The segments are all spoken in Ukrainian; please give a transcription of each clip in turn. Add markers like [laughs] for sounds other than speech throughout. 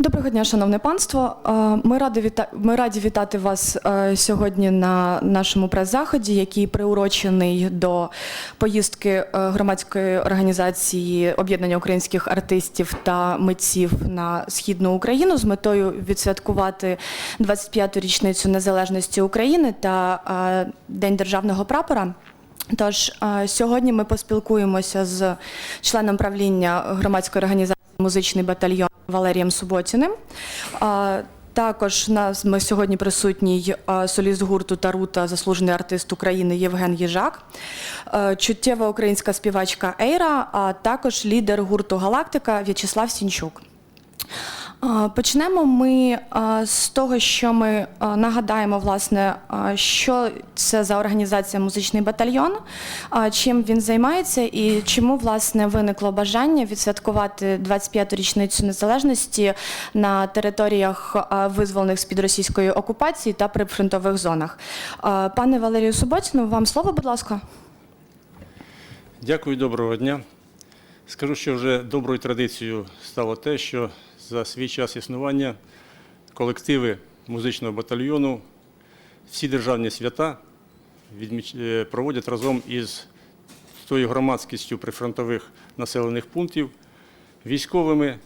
Доброго дня, шановне панство. Е, Ми раді, віта... Ми раді вітати вас е, сьогодні на нашому прес-заході, який приурочений до поїздки е, громадської організації об'єднання українських артистів та митців на східну Україну з метою відсвяткувати 25-ту річницю незалежності України та День державного прапора. Тож сьогодні ми поспілкуємося з членом правління громадської організації музичний батальйон Валерієм Суботіним. Також нас ми сьогодні присутній е, соліст гурту Тарута, заслужений артист України Євген Їжак, е, чуттєва українська співачка Ейра, а також лідер гурту Галактика В'ячеслав Сінчук. Почнемо ми з того, що ми нагадаємо, власне, що це за організація музичний батальйон, чим він займається і чому власне виникло бажання відсвяткувати 25-ту річницю незалежності на територіях визволених з під російської окупації та прифронтових зонах. Пане Валерію Суботіну, вам слово, будь ласка. Дякую, доброго дня. Скажу, що вже доброю традицією стало те, що за свій час існування колективи музичного батальйону всі державні свята е, проводять разом із тою громадськістю прифронтових населених пунктів, військовими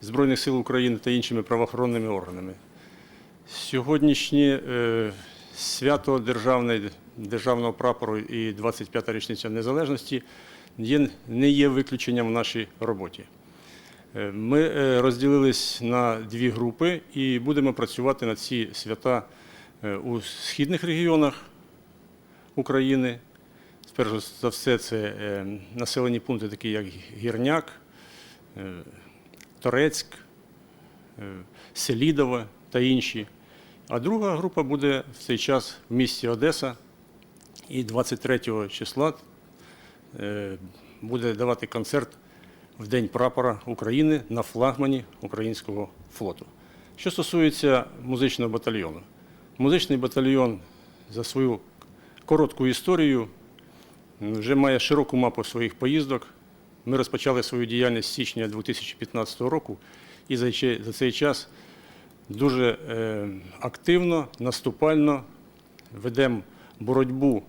Збройних сил України та іншими правоохоронними органами. Сьогоднішнє е, свято державне, державного прапору і 25-та річниця незалежності є, не є виключенням в нашій роботі. Е, Ми е, розділились на дві групи і будемо працювати на ці свята е, у східних регіонах України. Перш за все, це населені пункти, такі як Гірняк, Торецьк, Селідове та інші. А друга група буде в цей час в місті Одеса. І 23 числа буде давати концерт в День прапора України на флагмані українського флоту. Що стосується музичного батальйону, музичний батальйон за свою коротку історію вже має широку мапу своїх поїздок. Ми розпочали свою діяльність з січня 2015 року і за цей час дуже е, активно, наступально ведемо боротьбу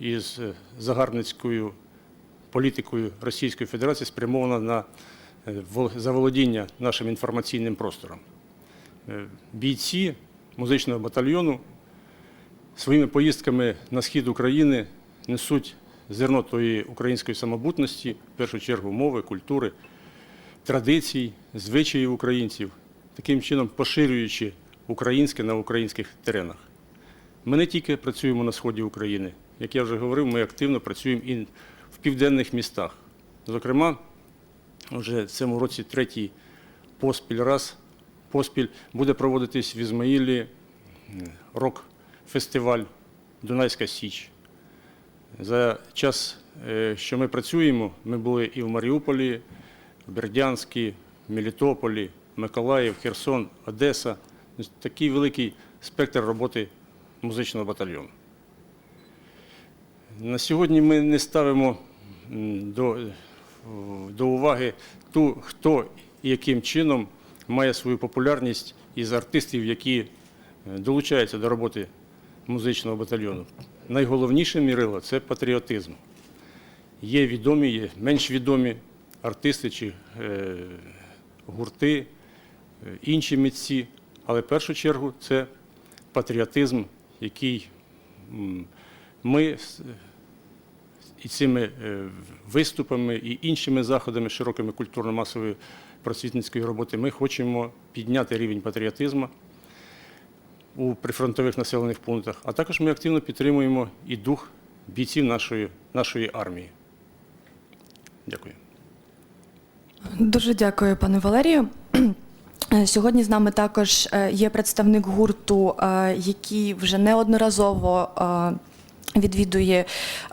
із е, загарбницькою політикою Російської Федерації, спрямована на е, вол- заволодіння нашим інформаційним простором. Е, Бійці музичного батальйону своїми поїздками на схід України несуть зерно тої української самобутності, в першу чергу мови, культури, традицій, звичаїв українців, таким чином поширюючи українське на українських теренах. Ми не тільки працюємо на сході України, як я вже говорив, ми активно працюємо і в південних містах. Зокрема, вже в цьому році третій поспіль раз поспіль буде проводитись в Ізмаїлі рок-фестиваль Дунайська Січ. За час, е, що ми працюємо, ми були і в Маріуполі, в Бердянську, Мелітополі, Миколаїв, Херсон, Одеса. Такий великий спектр роботи музичного батальйону. На сьогодні ми не ставимо до, до уваги ту, хто і яким чином має свою популярність із артистів, які е, долучаються до роботи музичного батальйону. Найголовніше мірило це патріотизм. Є відомі, є менш відомі артисти чи е, гурти, е, інші митці, але в першу чергу це патріотизм, який ми і цими е, виступами і іншими заходами широкими культурно-масової просвітницької роботи ми хочемо підняти рівень патріотизму у прифронтових населених пунктах, а також ми активно підтримуємо і дух бійців нашої, нашої армії. Дякую. Дуже дякую, пане Валерію. [clears throat] Сьогодні з нами також е, є представник гурту, е, який вже неодноразово відвідує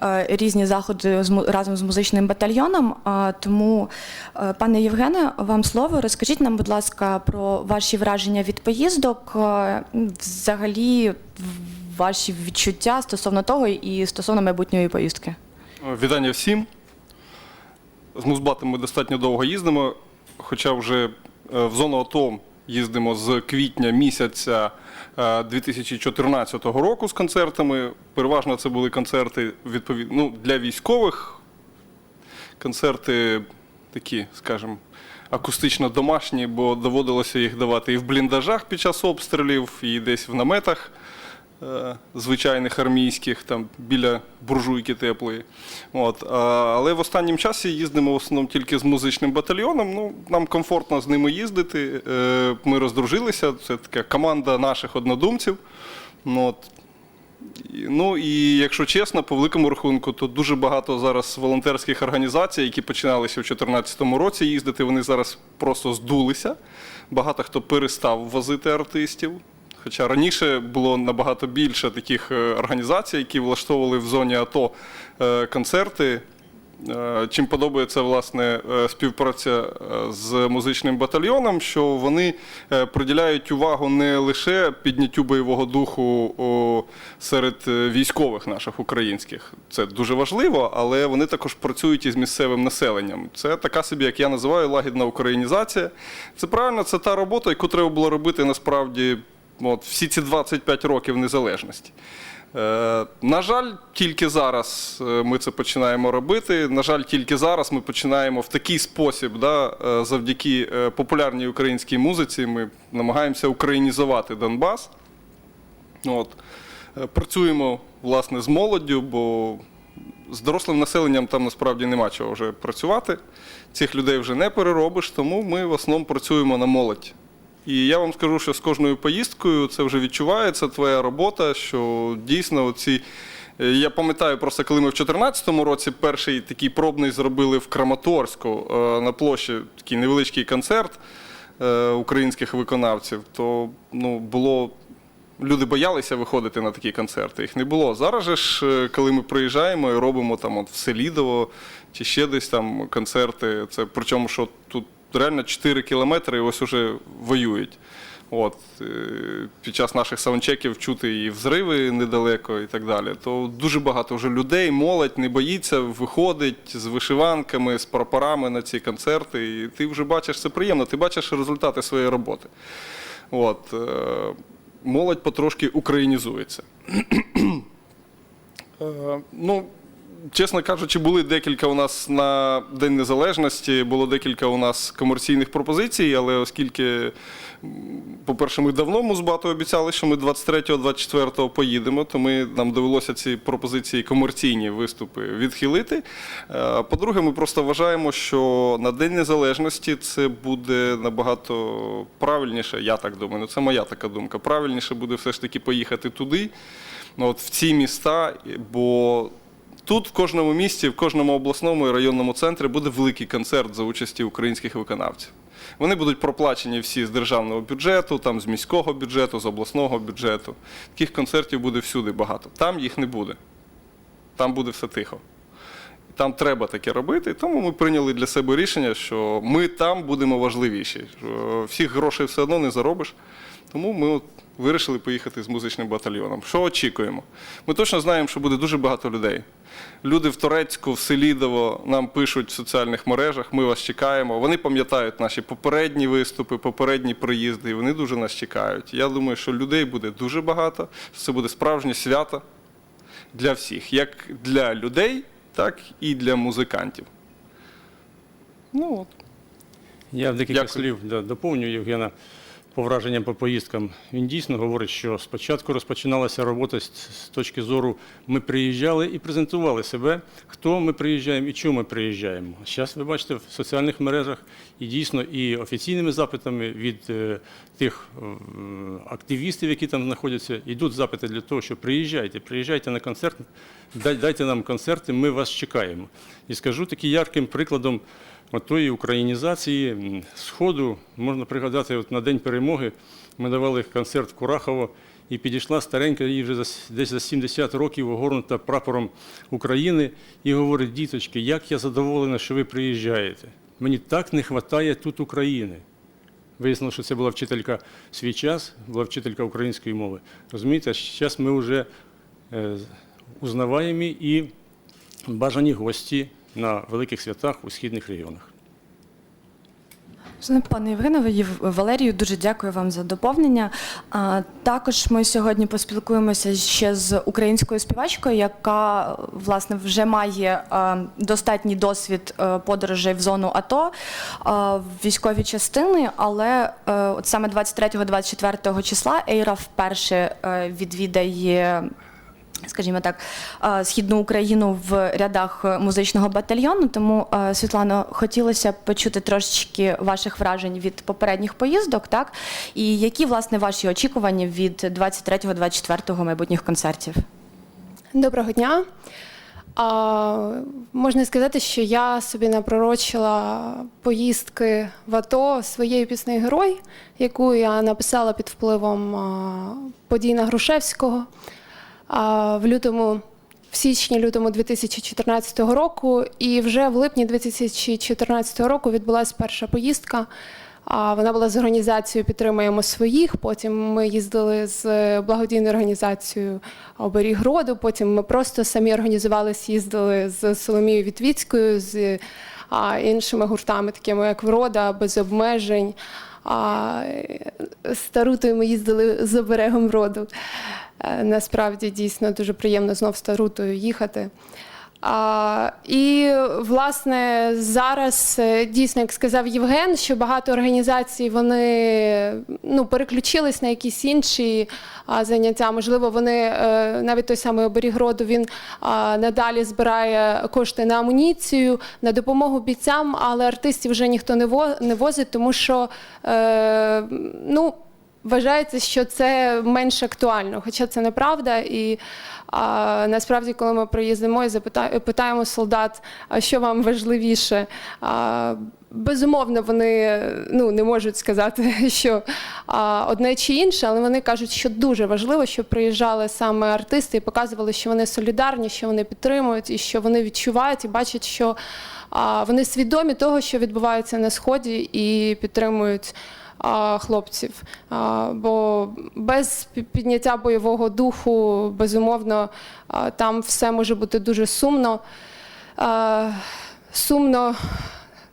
е, різні заходи разом з музичним батальйоном. Тому, е, пане Євгене, вам слово. Розкажіть нам, будь ласка, про ваші враження від поїздок, е, взагалі ваші відчуття стосовно того і стосовно майбутньої поїздки. Вітання всім. З Музбатом ми достатньо довго їздимо, хоча вже е, в зону АТО Їздимо з квітня місяця е, 2014 року з концертами. Переважно це були концерти відповід... ну, для військових. Концерти такі, скажімо, акустично домашні, бо доводилося їх давати і в бліндажах під час обстрілів, і десь в наметах е, звичайних армійських, там біля буржуйки теплої. От. Але в останнім часі їздимо в основному тільки з музичним батальйоном. Ну, нам комфортно з ними їздити. Е, Ми роздружилися. Це така команда наших однодумців. От. Ну і якщо чесно, по великому рахунку, то дуже багато зараз волонтерських організацій, які починалися у 2014 році їздити, вони зараз просто здулися. Багато хто перестав возити артистів. Хоча раніше було набагато більше таких е, організацій, які влаштовували в зоні АТО е, концерти. Е, Чим подобається власне співпраця з музичним батальйоном, що вони приділяють увагу не лише підняттю бойового духу серед військових наших українських. Це дуже важливо, але вони також працюють із місцевим населенням. Це така собі, як я називаю, лагідна українізація. Це правильно, це та робота, яку треба було робити насправді от, всі ці 25 років незалежності. Е, На жаль, тільки зараз е, ми це починаємо робити. На жаль, тільки зараз ми починаємо в такий спосіб, да, е, завдяки популярній українській музиці, ми намагаємося українізувати Донбас. От. Працюємо власне з молоддю, бо з дорослим населенням там насправді нема чого вже працювати. Цих людей вже не переробиш, тому ми в основному працюємо на молодь. І я вам скажу, що з кожною поїздкою це вже відчувається твоя робота, що дійсно ці. е, Я пам'ятаю просто, коли ми в 2014 році перший такий пробний зробили в Краматорську е, на площі такий невеличкий концерт е, українських виконавців, то ну, було. Люди боялися виходити на такі концерти, їх не було. Зараз же ж, коли ми приїжджаємо і робимо там от в Селідово чи ще десь там концерти, це причому, що тут реально 4 кілометри і ось уже воюють. От, е, під час наших саундчеків чути і взриви недалеко, і так далі. То дуже багато вже людей, молодь не боїться, виходить з вишиванками, з прапорами на ці концерти. І ти вже бачиш це приємно, ти бачиш результати своєї роботи. От, е, молодь потрошки українізується. [clears throat] Е, Ну, чесно кажучи, були декілька у нас на День Незалежності, було декілька у нас комерційних пропозицій, але оскільки, по-перше, ми давно Музбату обіцяли, що ми 23-24 поїдемо, то ми, нам довелося ці пропозиції комерційні виступи відхилити. Е, По-друге, ми просто вважаємо, що на День Незалежності це буде набагато правильніше, я так думаю, ну це моя така думка. Правильніше буде все ж таки поїхати туди, ну, от в ці міста, бо Тут в кожному місті, в кожному обласному і районному центрі буде великий концерт за участі українських виконавців. Вони будуть проплачені всі з державного бюджету, там з міського бюджету, з обласного бюджету. Таких концертів буде всюди багато. Там їх не буде. Там буде все тихо. Там треба таке робити, тому ми прийняли для себе рішення, що ми там будемо важливіші. Всіх грошей все одно не заробиш. Тому ми от вирішили поїхати з музичним батальйоном. Що очікуємо? Ми точно знаємо, що буде дуже багато людей. Люди в Торецьку, в Селідово нам пишуть в соціальних мережах, ми вас чекаємо. Вони пам'ятають наші попередні виступи, попередні приїзди, і вони дуже нас чекають. Я думаю, що людей буде дуже багато, що це буде справжнє свято для всіх, як для людей, так і для музикантів. Ну от. Я в декілька Дякую. слів да, доповню Євгена по враженням по поїздкам. Він дійсно говорить, що спочатку розпочиналася робота з, точки зору ми приїжджали і презентували себе, хто ми приїжджаємо і чому ми приїжджаємо. Зараз ви бачите в соціальних мережах і дійсно і офіційними запитами від е, тих е, активістів, які там знаходяться, йдуть запити для того, що приїжджайте, приїжджайте на концерт, дайте нам концерти, ми вас чекаємо. І скажу таким ярким прикладом тої українізації Сходу, можна пригадати, от на День перемоги ми давали концерт Курахово, і підійшла старенька, їй вже за десь за 70 років огорнута прапором України, і говорить, діточки, як я задоволена, що ви приїжджаєте. Мені так не вистачає тут України. Вияснилося, що це була вчителька в свій час, була вчителька української мови. Розумієте, зараз ми вже е, узнаваємі і бажані гості на великих святах у східних регіонах. Пане Євгенове, Єв- Валерію, дуже дякую вам за доповнення. А, Також ми сьогодні поспілкуємося ще з українською співачкою, яка власне вже має а, достатній досвід е, подорожей в зону АТО а, в військові частини, але е, от саме 23-24 числа Ейра вперше е, відвідає скажімо так, е, східну Україну в рядах музичного батальйону. Тому, е, Світлано, хотілося б почути трошечки ваших вражень від попередніх поїздок, так? І які, власне, ваші очікування від 23-24 майбутніх концертів? Доброго дня. А, можна сказати, що я собі напророчила поїздки в АТО своєю піснею Герой, яку я написала під впливом подій на Грушевського в лютому. В січні-лютому 2014 року, і вже в липні 2014 року відбулася перша поїздка. Вона була з організацією Підтримаємо своїх. Потім ми їздили з благодійною організацією Оберіг роду. Потім ми просто самі організувалися, їздили з Соломією Вітвіцькою, з іншими гуртами, такими як Врода, без обмежень. А, з Тарутою ми їздили з оберегом роду. Е, Насправді дійсно дуже приємно знов з Тарутою їхати. І власне зараз е, дійсно, як сказав Євген, що багато організацій вони ну, переключились на якісь інші заняття. Можливо, вони е, навіть той самий оберіг роду він надалі збирає кошти на амуніцію, на допомогу бійцям, але артистів вже ніхто не возить, тому що е, ну. Вважається, що це менш актуально, хоча це неправда. І а, насправді, коли ми приїздимо і запита- питаємо солдат, а що вам важливіше, а, безумовно, вони ну, не можуть сказати, [laughs] що а, одне чи інше, але вони кажуть, що дуже важливо, щоб приїжджали саме артисти і показували, що вони солідарні, що вони підтримують, і що вони відчувають і бачать, що а, вони свідомі того, що відбувається на сході, і підтримують хлопців. Бо без підняття бойового духу, безумовно, там все може бути дуже сумно. Сумно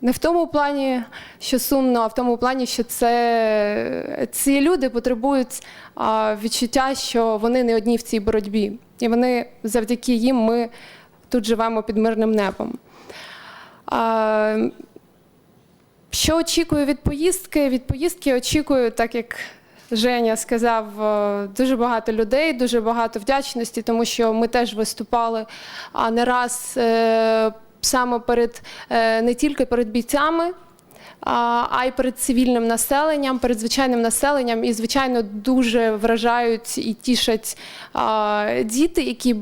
не в тому плані, що сумно, а в тому плані, що це ці люди потребують а, відчуття, що вони не одні в цій боротьбі. І вони завдяки їм ми тут живемо під мирним небом. А, що очікую від поїздки? Від поїздки очікую, так як Женя сказав, е, дуже багато людей, дуже багато вдячності, тому що ми теж виступали а не раз е, саме перед е, не тільки перед бійцями. А й перед цивільним населенням, перед звичайним населенням, і звичайно дуже вражають і тішать а, діти, які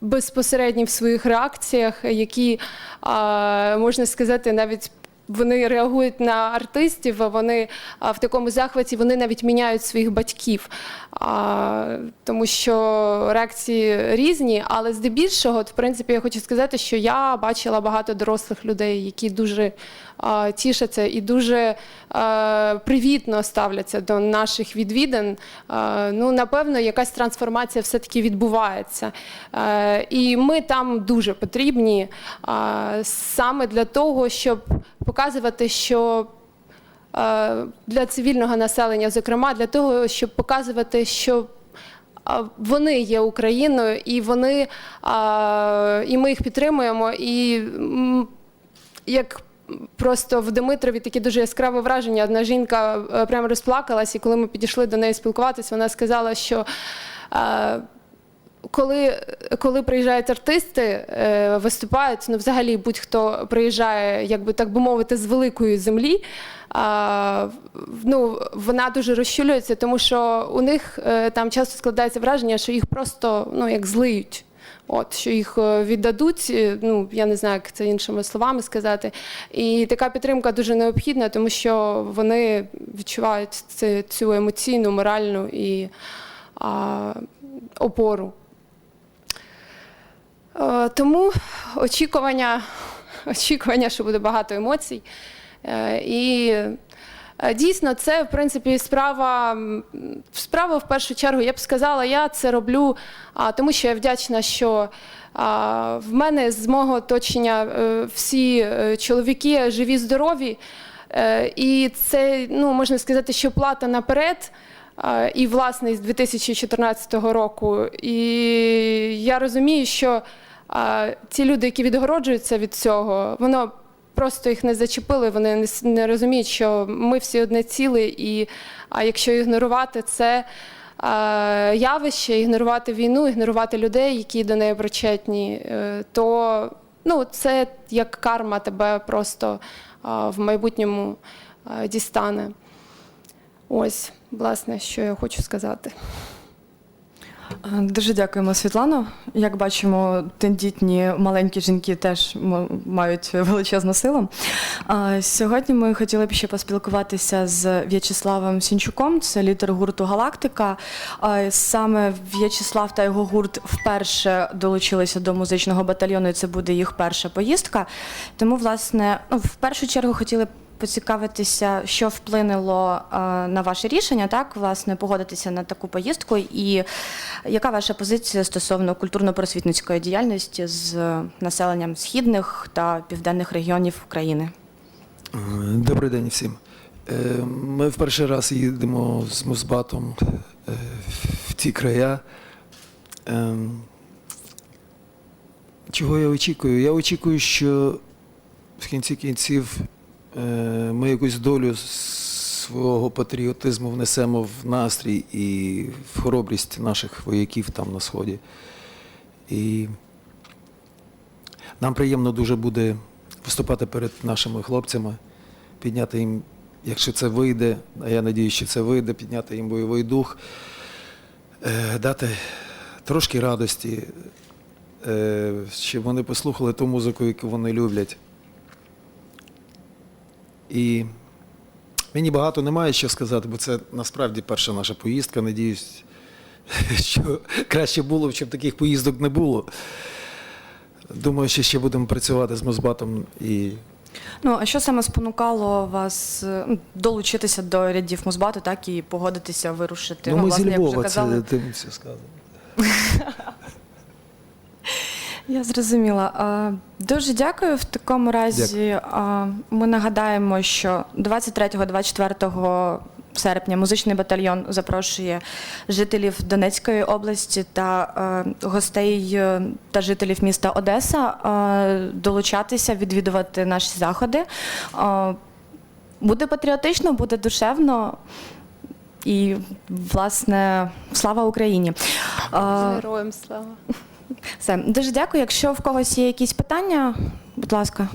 безпосередньо в своїх реакціях, які а, можна сказати, навіть вони реагують на артистів, вони в такому захваті вони навіть міняють своїх батьків, тому що реакції різні. Але здебільшого, в принципі, я хочу сказати, що я бачила багато дорослих людей, які дуже тішаться і дуже привітно ставляться до наших відвідин. Ну, напевно, якась трансформація все-таки відбувається. Е, і ми там дуже потрібні саме для того, щоб показувати, що е, для цивільного населення, зокрема, для того, щоб показувати, що вони є Україною, і вони і ми їх підтримуємо. І як просто в Димитрові таке дуже яскраве враження. Одна жінка е, прямо розплакалась, і коли ми підійшли до неї спілкуватись, вона сказала, що. е, коли, коли приїжджають артисти, е, виступають, ну взагалі будь-хто приїжджає, як би так би мовити, з великої землі. А, ну, вона дуже розчулюється, тому що у них там часто складається враження, що їх просто ну, як злиють. От, що їх е, віддадуть, е, ну я не знаю, як це іншими словами сказати. І така підтримка дуже необхідна, тому що вони відчувають це, цю емоційну, моральну і а, опору. Е, Тому очікування, [laughs] очікування, що буде багато емоцій. І дійсно, це в принципі справа, справа в першу чергу, я б сказала, я це роблю, тому що я вдячна, що в мене з мого оточення е, всі е, чоловіки живі, здорові. Е, І це ну, можна сказати, що плата наперед. е, І власне з 2014 року. І я розумію, що е, ці люди, які відгороджуються від цього, воно просто їх не зачепили. Вони не, не розуміють, що ми всі одне ціле, і а якщо ігнорувати це е, явище, ігнорувати війну, ігнорувати людей, які до неї причетні, е, то ну, це як карма тебе просто е, в майбутньому е, дістане. Ось, власне, що я хочу сказати. Е, Дуже дякуємо, Світлано. Як бачимо, тендітні маленькі жінки теж мають величезну силу. Сьогодні ми хотіли б ще поспілкуватися з В'ячеславом Сінчуком, це лідер гурту Галактика. Саме В'ячеслав та його гурт вперше долучилися до музичного батальйону, і це буде їх перша поїздка. Тому, власне, ну, в першу чергу хотіли б поцікавитися, що вплинуло е, на ваше рішення, так власне погодитися на таку поїздку, і яка ваша позиція стосовно культурно-просвітницької діяльності з населенням східних та південних регіонів України? Е, Добрий день всім. Е, Ми в перший раз їдемо з Музбатом е, в ті края. Чого я очікую? Я очікую, що в кінці кінців е, ми якусь долю свого патріотизму внесемо в настрій і в хоробрість наших вояків там на сході. І нам приємно дуже буде виступати перед нашими хлопцями, підняти їм, якщо це вийде, а я надію, що це вийде, підняти їм бойовий дух, е, дати трошки радості, е, щоб вони послухали ту музику, яку вони люблять. І мені багато немає що сказати, бо це насправді перша наша поїздка. Надіюсь, [laughs] що краще було б, щоб таких поїздок не було. Думаю, що ще будемо працювати з Мозбатом і Ну а що саме спонукало вас ну, долучитися до рядів Музбату, так і погодитися вирушити? ну, ми власне, зі як вже казали, це тим все сказано. [laughs] Я зрозуміла. Дуже дякую. В такому разі а, ми нагадаємо, що 23-24 серпня музичний батальйон запрошує жителів Донецької області та е, гостей е, та жителів міста Одеса е, долучатися, відвідувати наші заходи. Буде патріотично, буде душевно. І, власне, слава Україні! Героям слава. Все, дуже дякую. Якщо в когось є якісь питання, будь ласка.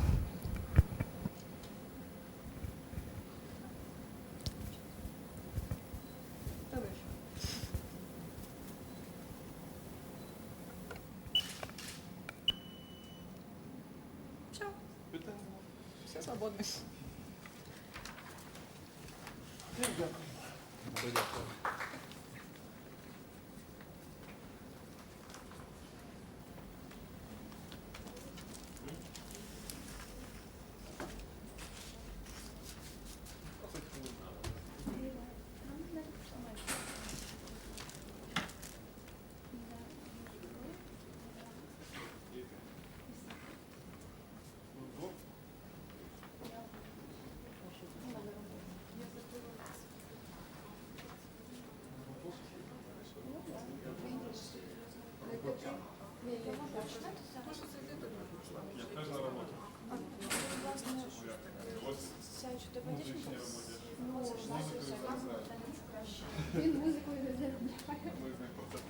Я теж на роботі. Він музикою не заробляє.